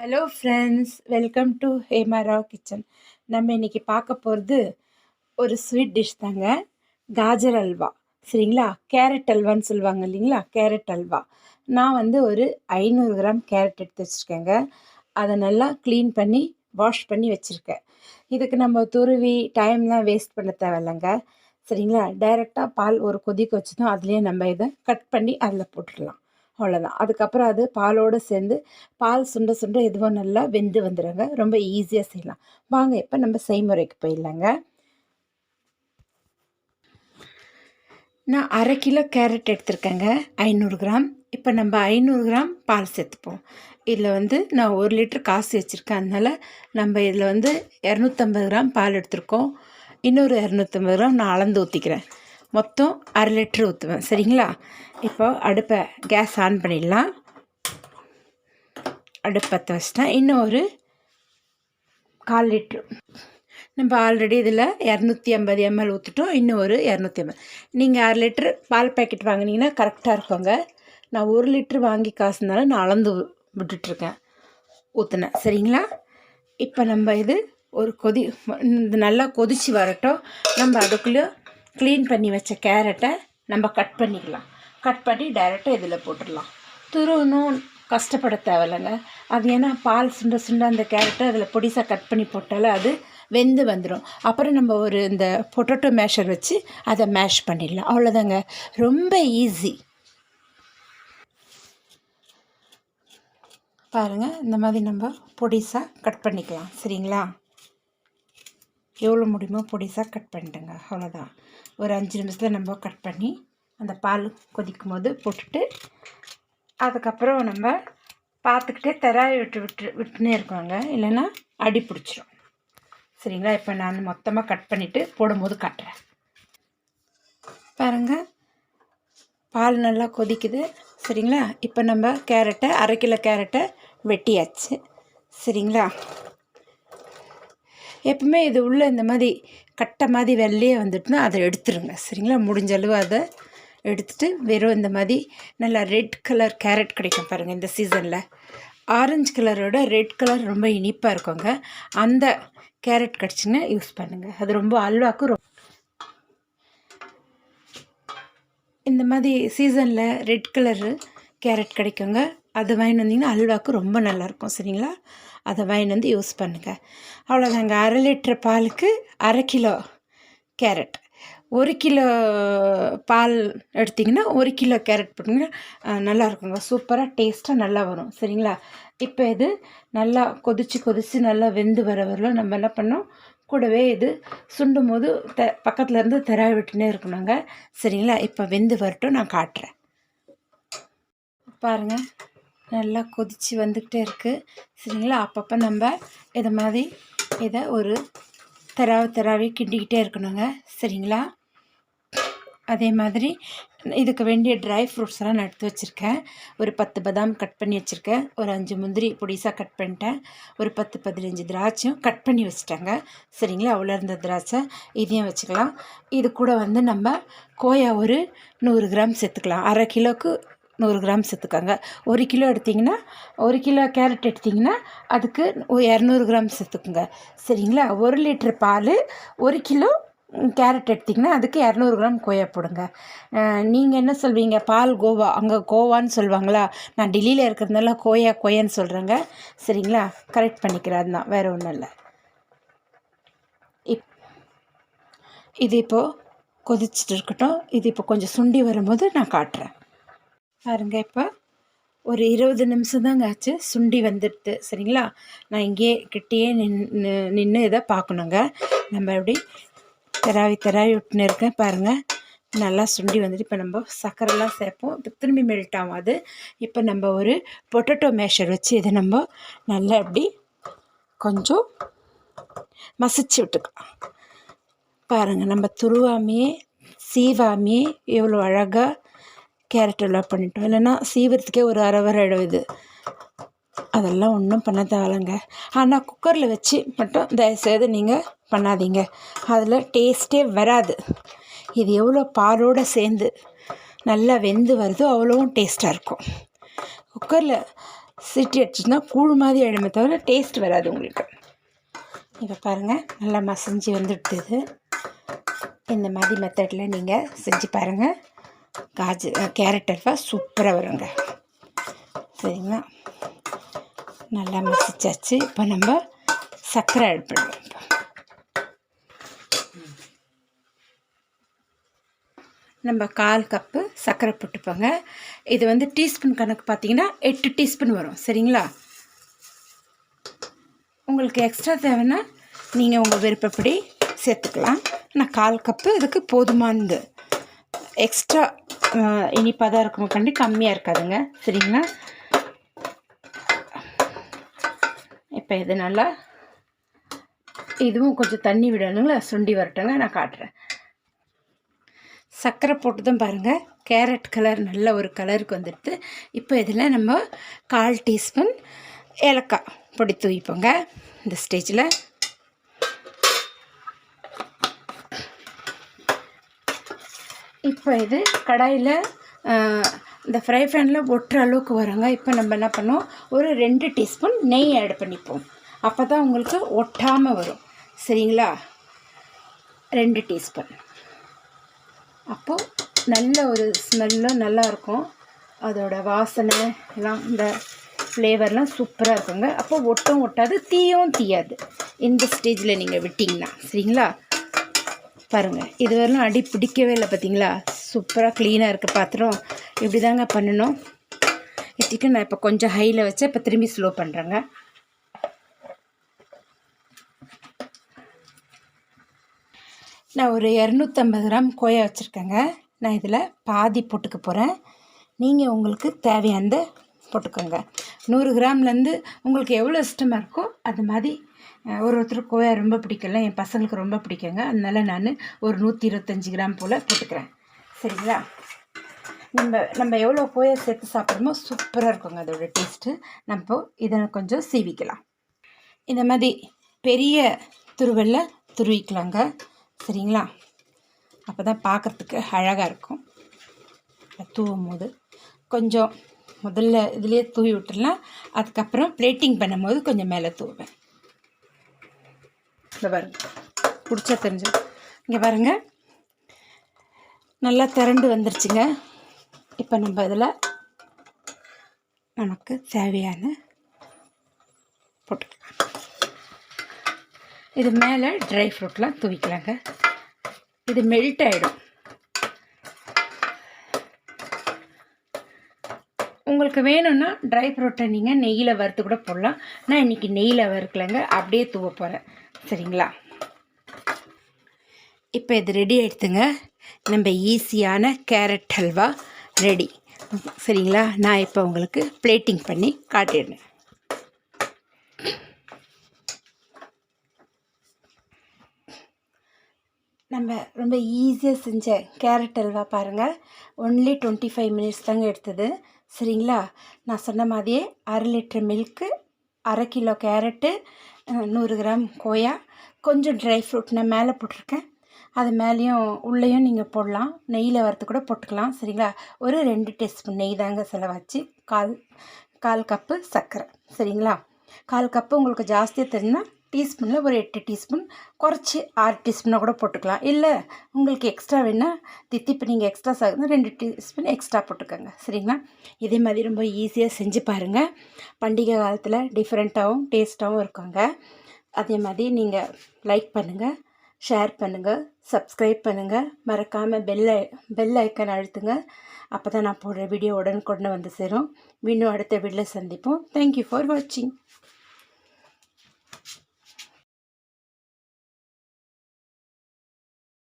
Hello friends welcome to Hemarao kitchen நம்ம இன்றைக்கி பார்க்க போகிறது ஒரு ஸ்வீட் டிஷ் தாங்க. காஜர் அல்வா. சரிங்களா? கேரட் அல்வான்னு சொல்லுவாங்க இல்லைங்களா? கேரட் அல்வா. நான் வந்து ஒரு ஐநூறு கிராம் கேரட் எடுத்து வச்சுருக்கேங்க. அதை நல்லா க்ளீன் பண்ணி வாஷ் பண்ணி வச்சுருக்கேன். இதுக்கு நம்ம துருவி டைம்லாம் வேஸ்ட் பண்ண தேவையில்லைங்க. சரிங்களா? டைரெக்டாக பால் ஒரு கொதிக்க வச்சு தான் அதுலேயே நம்ம இதை கட் பண்ணி அதில் போட்டுடலாம். அவ்வளோதான் அதுக்கப்புறம் அது பாலோடு சேர்ந்து பால் சுண்ட சுண்ட எதுவும் நல்லா வெந்து வந்துடுங்க ரொம்ப ஈஸியாக செய்யலாம். வாங்க இப்போ நம்ம செய்முறைக்கு போயிடலாங்க. நான் அரை கிலோ கேரட் எடுத்திருக்கேங்க. ஐநூறு கிராம். இப்போ நம்ம ஐநூறு கிராம் பால் சேர்த்துப்போம். இதில் வந்து நான் ஒரு லிட்டர் காசு வச்சுருக்கேன். அதனால் நம்ம இதில் வந்து இரநூத்தம்பது கிராம் பால் எடுத்திருக்கோம். இன்னொரு இரநூத்தம்பது கிராம் நான் அளந்து ஊற்றிக்கிறேன் மொத்தம் அரை லிட்ரு ஊற்றுவேன் சரிங்களா? இப்போ அடுப்பை கேஸ் ஆன் பண்ணிடலாம். அடுப்பத்தை வச்சிட்டேன். இன்னும் ஒரு கால் லிட்ரு நம்ம ஆல்ரெடி இதில் இரநூத்தி ஐம்பது எம்எல் ஊற்றிட்டோம் இன்னும் ஒரு இரநூத்தி ஐம்பது. நீங்கள் அரை லிட்ரு பால் பேக்கெட் வாங்கினீங்கன்னா கரெக்டாக இருக்குங்க. நான் ஒரு லிட்ரு வாங்கி காசுனால நான் அளந்து விட்டுட்ருக்கேன். ஊற்றினேன் சரிங்களா? இப்போ நம்ம இது ஒரு கொதி இது நல்லா கொதித்து வரட்டும். நம்ம அதுக்குள்ளே க்ளீன் பண்ணி வச்ச கேரட்டை நம்ம கட் பண்ணிக்கலாம். கட் பண்ணி டைரெக்டாக இதில் போட்டுடலாம். துருவணும் கஷ்டப்பட தேவையில்லைங்க. அது ஏன்னா பால் சுண்ட சுண்ட அந்த கேரட்டை அதில் பொடிசாக கட் பண்ணி போட்டாலே அது வெந்து வந்துடும் அப்புறம் நம்ம ஒரு இந்த பொட்டேட்டோ மேஷர் வச்சு அதை மேஷ் பண்ணிடலாம். அவ்வளோதாங்க ரொம்ப ஈஸி பாருங்கள் இந்த மாதிரி நம்ம பொடிசாக கட் பண்ணிக்கலாம். சரிங்களா? எவ்வளோ முடியுமோ பொடிசாக கட் பண்ணிட்டுங்க. அவ்வளோதான் ஒரு அஞ்சு நிமிஷத்தில் நம்ம கட் பண்ணி அந்த பால் கொதிக்கும் போது போட்டுட்டு அதுக்கப்புறம் நம்ம பார்த்துக்கிட்டே தெராய் விட்டு விட்டு விட்டுனே இருக்கோங்க. இல்லைன்னா அடி பிடிச்சிரும். சரிங்களா? இப்போ நான் மொத்தமாக கட் பண்ணிவிட்டு போடும்போது காட்டுறேன். பாருங்கள் பால் நல்லா கொதிக்குது. சரிங்களா? இப்போ நம்ம கேரட்டை அரை கிலோ கேரட்டை வெட்டியாச்சு. சரிங்களா? எப்பவுமே இது உள்ளே இந்த மாதிரி கட்டை மாதிரி வெள்ளையே வந்துட்டுனா அதை எடுத்துருங்க. சரிங்களா? முடிஞ்ச அளவு அதை எடுத்துகிட்டு வெறும் இந்த மாதிரி நல்லா ரெட் கலர் கேரட் கிடைக்கும் பாருங்கள் இந்த சீசனில் ஆரஞ்சு கலரோட ரெட் கலர் ரொம்ப இனிப்பாக இருக்குங்க. அந்த கேரட் கிடச்சிங்கன்னா யூஸ் பண்ணுங்கள் அது ரொம்ப அல்வாக்கு ரொம்ப இந்த மாதிரி சீசனில் ரெட் கலரு கேரட் கிடைக்குங்க. அது வாங்கிட்டு வந்தீங்கன்னா அல்வாக்கு ரொம்ப நல்லாயிருக்கும் சரிங்களா? அதை வாங்கிட்டு வந்து யூஸ் பண்ணுங்கள் அவ்வளோதாங்க. அரை லிட்டர் பாலுக்கு அரை கிலோ கேரட். ஒரு கிலோ பால் எடுத்திங்கன்னா ஒரு கிலோ கேரட் போட்டிங்கன்னா நல்லா இருக்குங்க சூப்பராக டேஸ்ட்டாக நல்லா வரும் சரிங்களா? இப்போ இது நல்லா கொதித்து கொதித்து நல்லா வெந்து வர வரல நம்ம என்ன பண்ணோம் கூடவே இது சுண்டும் போது த பக்கத்தில் இருந்து தெராய் விட்டுனே இருக்கணுங்க சரிங்களா? இப்போ வெந்து வரட்டும் நான் காட்டுறேன். பாருங்கள் நல்லா கொதித்து வந்துக்கிட்டே இருக்குது சரிங்களா? அப்பப்போ நம்ம இதை மாதிரி இதை ஒரு தராவை தராவி கிண்டிக்கிட்டே இருக்கணுங்க. சரிங்களா? அதே மாதிரி இதுக்கு வேண்டிய ட்ரை ஃப்ரூட்ஸ் எல்லாம் நான் எடுத்து வச்சுருக்கேன். ஒரு பத்து பதாம் கட் பண்ணி வச்சுருக்கேன். ஒரு அஞ்சு முந்திரி பொடிசாக கட் பண்ணிட்டேன். ஒரு பத்து பதினஞ்சு திராட்சையும் கட் பண்ணி வச்சுட்டேங்க. சரிங்களா? அவ்வளோ இருந்த திராட்சை. இதையும் வச்சுக்கலாம். இது கூட வந்து நம்ம கோயா ஒரு நூறு கிராம் சேர்த்துக்கலாம். அரை கிலோக்கு நூறு கிராம் சேர்த்துக்கோங்க. ஒரு கிலோ எடுத்திங்கன்னா ஒரு கிலோ கேரட் எடுத்திங்கன்னா அதுக்கு இரநூறு கிராம் சேர்த்துக்குங்க. சரிங்களா? ஒரு லிட்ரு பால் ஒரு கிலோ கேரட் எடுத்திங்கன்னா அதுக்கு இரநூறு கிராம் கோயா போடுங்க. நீங்கள் என்ன சொல்வீங்க? பால் கோவா அங்கே கோவான்னு சொல்லுவாங்களா? நான் டெல்லியில் இருக்கிறதுனால கோயா கோயான்னு சொல்கிறேங்க சரிங்களா? கரெக்ட் பண்ணிக்கிறேன். தான் வேறு ஒன்றும் இல்லை. இப் இது இப்போது கொதிச்சுட்டு இருக்கட்டும். இது இப்போ கொஞ்சம் சுண்டி வரும்போது நான் காட்டுறேன். பாருங்க இப்போ. ஒரு இருபது நிமிஷம் தாங்க ஆச்சு. சுண்டி வந்துடுது. சரிங்களா? நான் இங்கேயே கிட்டேயே நின்று நின்று இதை பார்க்கணுங்க. நம்ம எப்படி தெராவி தராவி விட்டுன்னு இருக்கேன். பாருங்கள் நல்லா சுண்டி வந்துட்டு இப்போ நம்ம சர்க்கரைலாம் சேர்ப்போம். இப்போ திரும்பி மெல்ட் ஆகும் அது. இப்போ நம்ம ஒரு பொட்டேட்டோ மேஷர் வச்சு இதை நம்ம நல்லா எப்படி கொஞ்சம் மசிச்சு விட்டுக்கலாம். பாருங்கள் நம்ம துருவாமையே சீவாமையே எவ்வளோ அழகாக கேரட் எல்லாம் பண்ணிட்டோம். இல்லைன்னா சீவரத்துக்கே ஒரு அரை வர இது. அதெல்லாம் ஒன்றும் பண்ண தேவையில்லைங்க. ஆனால் குக்கரில் வச்சு மட்டும் தயவுசெய்து நீங்கள் பண்ணாதீங்க. அதில் டேஸ்ட்டே வராது. இது எவ்வளோ பாலோடு சேர்ந்து நல்லா வெந்து வருதோ அவ்வளோவும் டேஸ்ட்டாக இருக்கும். குக்கரில் சிட்டி அடிச்சுன்னா கூழ் மாதிரி ஆயிடுமே தவிர டேஸ்ட் வராது உங்களுக்கு. இப்போ பாருங்கள் நல்லா மசிஞ்சு வந்துடுது இந்த மாதிரி மெத்தடில் நீங்கள் செஞ்சு பாருங்கள் காஜு கேரட் அல்வா சூப்பராக வருங்க. சரிங்களா? நல்லா மசிச்சாச்சு இப்போ நம்ம சர்க்கரை ஆட் பண்ணுவோம் நம்ம கால் கப்பு சர்க்கரை போட்டுப்போங்க. இது வந்து டீஸ்பூன் கணக்கு பார்த்தீங்கன்னா எட்டு டீஸ்பூன் வரும். சரிங்களா? உங்களுக்கு எக்ஸ்ட்ரா தேவைன்னா நீங்கள் உங்கள் விருப்பப்படி சேர்த்துக்கலாம். ஆனால் கால் கப்பு இதுக்கு போதுமானது. எக்ஸ்ட்ரா இனிப்பாக தான் இருக்கும் கண்டி கம்மியாக இருக்காதுங்க. சரிங்களா? இப்போ இது நல்லா இதுவும் கொஞ்சம் தண்ணி விடணுங்களா? சுண்டி வரட்டுங்க நான் காட்டுறேன். சர்க்கரை போட்டு தான் பாருங்கள் கேரட் கலர் நல்ல ஒரு கலருக்கு வந்துடுது. இப்போ இதில் நம்ம கால் டீஸ்பூன் ஏலக்காய் பொடி தூவிப்போங்க. இந்த ஸ்டேஜில் இப்போ இது கடாயில் இந்த ஃப்ரை பேனில் ஒட்டுற அளவுக்கு வருங்க. இப்போ நம்ம என்ன பண்ணோம் ஒரு ரெண்டு டீஸ்பூன் நெய் ஆட் பண்ணிப்போம். அப்போ தான் உங்களுக்கு ஒட்டாமல் வரும். சரிங்களா? ரெண்டு டீஸ்பூன். அப்போது நல்ல ஒரு ஸ்மெல்லும் நல்லாயிருக்கும் அதோட வாசனை எல்லாம் இந்த ஃப்ளேவர்லாம் சூப்பராக இருக்குங்க. அப்போ ஒட்டும் ஒட்டாது தீயும் தீயாது. இந்த ஸ்டேஜில் நீங்கள் விட்டிங்கன்னா. சரிங்களா? பாருங்கள் இது அடி பிடிக்கவே இல்லை பார்த்தீங்களா? சூப்பராக க்ளீனாக இருக்குது பாத்திரம். இப்படி தாங்க பண்ணணும். இத்திக்கு நான் இப்போ கொஞ்சம் ஹையில் வச்சு இப்போ திரும்பி ஸ்லோ பண்ணுறேங்க நான் ஒரு இரநூத்தம்பது கிராம் கோயா வச்சுருக்கேங்க. நான் இதில் பாதி போட்டுக்க போகிறேன் நீங்கள் உங்களுக்கு தேவையானத போட்டுக்கோங்க. நூறு கிராம்லேருந்து உங்களுக்கு எவ்வளோ இஷ்டமாக இருக்கோ அது மாதிரி ஒரு ஒருத்தர் கோயா ரொம்ப பிடிக்கல என் பசங்களுக்கு ரொம்ப பிடிக்குங்க. அதனால நான் ஒரு நூற்றி இருபத்தஞ்சி கிராம் போல் போட்டுக்கிறேன். சரிங்களா? நம்ம நம்ம எவ்வளோ கோயா சேர்த்து சாப்பிட்றோமோ சூப்பராக இருக்குங்க அதோட டேஸ்ட்டு நம்ம இதை கொஞ்சம் சீவிக்கலாம். இந்த மாதிரி பெரிய துருவலில் துருவிக்கலாங்க. சரிங்களா? அப்போ தான் பார்க்குறதுக்கு அழகாக இருக்கும். தூவும் போது கொஞ்சம் முதல்ல இதுலேயே தூவி விட்டுடலாம் அதுக்கப்புறம் பிளேட்டிங் பண்ணும்போது கொஞ்சம் மேலே தூவேன் இந்த பாருங்க. பிடிச்சா தெரிஞ்சு. இங்கே பாருங்கள் நல்லா திரண்டு வந்துருச்சுங்க. இப்போ நம்ம இதில் நமக்கு தேவையான போட்டுக்கலாம் இது மேலே ட்ரை ஃப்ரூட்லாம் தூவிக்கலாங்க. இது மெல்ட் ஆகிடும் உங்களுக்கு வேணும்னா ட்ரை ஃப்ரூட்டை நீங்கள் நெய்யில் வறுத்து கூட போடலாம். நான் இன்றைக்கி நெய்யில் வறுக்கலைங்க. அப்படியே தூவ போகிறேன் சரிங்களா? இப்போ இது ரெடி ஆகிடுதுங்க நம்ம ஈஸியான கேரட் ஹல்வா ரெடி சரிங்களா? நான் இப்போ உங்களுக்கு பிளேட்டிங் பண்ணி காட்டிடுறேன். நம்ம ரொம்ப ஈஸியாக செஞ்ச கேரட் அல்வா பாருங்கள் ஒன்லி டுவெண்ட்டி ஃபைவ் மினிட்ஸ் தாங்க எடுத்தது. சரிங்களா? நான் சொன்ன மாதிரியே அரை லிட்ரு மில்க்கு அரை கிலோ கேரட்டு நூறு கிராம் கோயா கொஞ்சம் ட்ரை ஃப்ரூட் நான் மேலே போட்டிருக்கேன். அது மேலேயும் உள்ளேயும் நீங்கள் போடலாம். நெய்யில் வறுத்து கூட போட்டுக்கலாம். சரிங்களா? ஒரு ரெண்டு டீஸ்பூன் நெய் தாங்க செலவாச்சு. கால் கால் கப்பு சர்க்கரை. சரிங்களா? கால் கப்பு உங்களுக்கு ஜாஸ்தியாக தெரிஞ்சால் டீஸ்பூனில் ஒரு எட்டு டீஸ்பூன் குறைச்சி ஆறு டீஸ்பூனாக கூட போட்டுக்கலாம். இல்லை உங்களுக்கு எக்ஸ்ட்ரா வேணால் தித்திப்பு நீங்கள் எக்ஸ்ட்ரா சாகுதுன்னா ரெண்டு டீஸ்பூன் எக்ஸ்ட்ரா போட்டுக்கோங்க. சரிங்களா? இதே மாதிரி ரொம்ப ஈஸியாக செஞ்சு பாருங்கள் பண்டிகை காலத்தில் டிஃப்ரெண்ட்டாகவும் டேஸ்ட்டாகவும் இருக்குங்க. அதே மாதிரி நீங்கள் லைக் பண்ணுங்கள் ஷேர் பண்ணுங்கள் சப்ஸ்கிரைப் பண்ணுங்கள் மறக்காமல் பெல் பெல் ஐக்கன் அழுத்துங்க. அப்போ தான் நான் போடுற வீடியோ உடனுக்குடனே வந்து சேரும். மீண்டும் அடுத்த வீடியோவில் சந்திப்போம். தேங்க்யூ ஃபார் வாட்சிங்